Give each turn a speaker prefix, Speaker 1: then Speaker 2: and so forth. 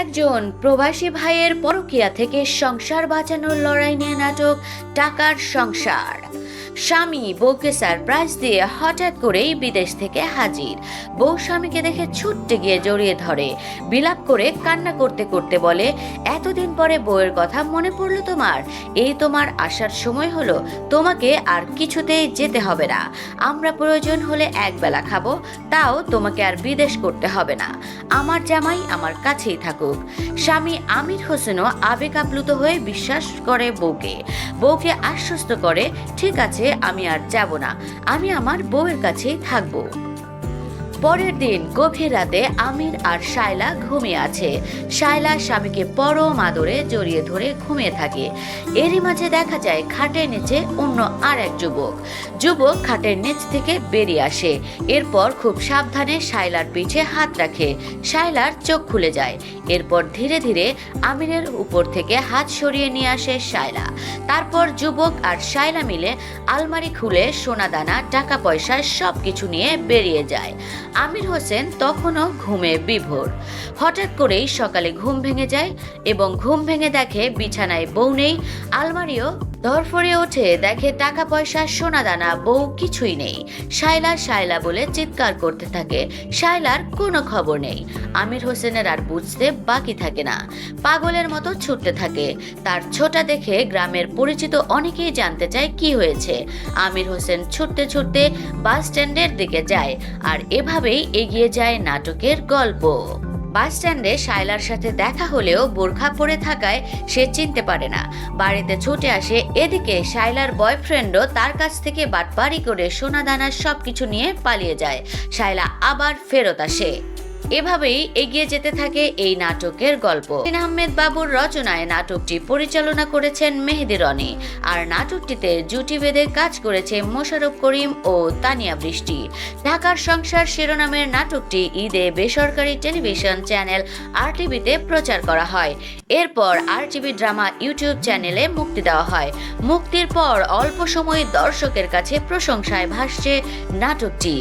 Speaker 1: একজন প্রবাসী ভাইয়ের পরকিয়া থেকে সংসার বাঁচানোর লড়াই নিয়ে নাটক টাকার সংসার। স্বামী বউকে সারপ্রাইজ দিয়ে হঠাৎ করেই বিদেশ থেকে হাজির। বউ স্বামীকে দেখে ছুটতে গিয়ে জড়িয়ে ধরে। বিলাপ করে কান্না করতে করতে বলে, এতদিন পরে বউয়ের কথা মনে পড়ল তোমার। এই তোমার আসার সময় হলো, তোমাকে আর কিছুতেই যেতে হবে না। আমরা প্রয়োজন হলে একবেলা খাব, তাও তোমাকে আর বিদেশ করতে হবে না। আমার জামাই আমার কাছেই থাকুক। স্বামী আমির হোসেনও আবেগ আপ্লুত হয়ে বিশ্বাস করে বউকে। বউকে আশ্বস্ত করে, ঠিক আছে আমি আর যাব না। আমি আমার বউয়ের কাছেই থাকব। পরের দিন গভীর রাতে আমির আর শায়লা ঘুমিয়ে আছে। শায়লা স্বামীকে পরম আদরে জড়িয়ে ধরে ঘুমিয়ে থাকে। এরই মাঝে দেখা যায় খাটের নিচে অন্য আর এক যুবক। যুবক খাটের নিচ থেকে বেরিয়ে আসে। এরপর খুব সাবধানে শায়লার পিঠে হাত রাখে। শায়লার চোখ খুলে যায়। এরপর ধীরে ধীরে আমিরের উপর থেকে হাত সরিয়ে নিয়ে আসে শায়লা। তারপর যুবক আর শায়লা মিলে আলমারি খুলে সোনাদানা, টাকা পয়সা সব কিছু নিয়ে বেরিয়ে যায়। আমির হোসেন তখনও ঘুমে বিভোর। হঠাৎ করেই সকালে ঘুম ভেঙে যায় এবং ঘুম ভেঙে দেখে বিছানায় বউ নেই, আলমারিও ধরফরে ওঠে, দেখে টাকা পয়সা সোনা দানা বউ কিছুই নেই। শায়লা শায়লা বলে চিৎকার করতে থাকে। শায়লার কোনো খবর নেই। আমির হোসেনের আর বুঝতে বাকি থাকে না। পাগলের মতো ছুটতে থাকে। তার ছোটা দেখে গ্রামের পরিচিত অনেকেই জানতে চায় কি হয়েছে। আমির হোসেন ছুটতে ছুটতে বাস স্ট্যান্ডের দিকে যায় আর এভাবেই এগিয়ে যায় নাটকের গল্প। বাস স্ট্যান্ডে শায়লার সাথে দেখা হলেও বোরখা পরে থাকায় সে চিনতে পারে না। বাড়িতে ছুটে আসে এদিকে শায়লার বয়ফ্রেন্ডও তার কাছ থেকে বাটপারি করে সোনা দানা সব কিছু নিয়ে পালিয়ে যায়। শায়লা আবার ফেরত আসে। এভাবেই এগিয়ে যেতে থাকে এই নাটকের গল্প। আহমেদ বাবুর রচনায় নাটকটি পরিচালনা করেছেন মেহেদি রনি, আর নাটকটিতে জুটি বেঁধে কাজ করেছে মোশারফ করিম ও তানিয়া বৃষ্টি। ঢাকার সংসার শিরোনামের নাটকটি ঈদে বেসরকারি টেলিভিশন চ্যানেল আর টিভিতে প্রচার করা হয়। এরপর আর টিভি ড্রামা ইউটিউব চ্যানেলে মুক্তি দেওয়া হয়। মুক্তির পর অল্প সময়ে দর্শকের কাছে প্রশংসায় ভাসছে নাটকটি।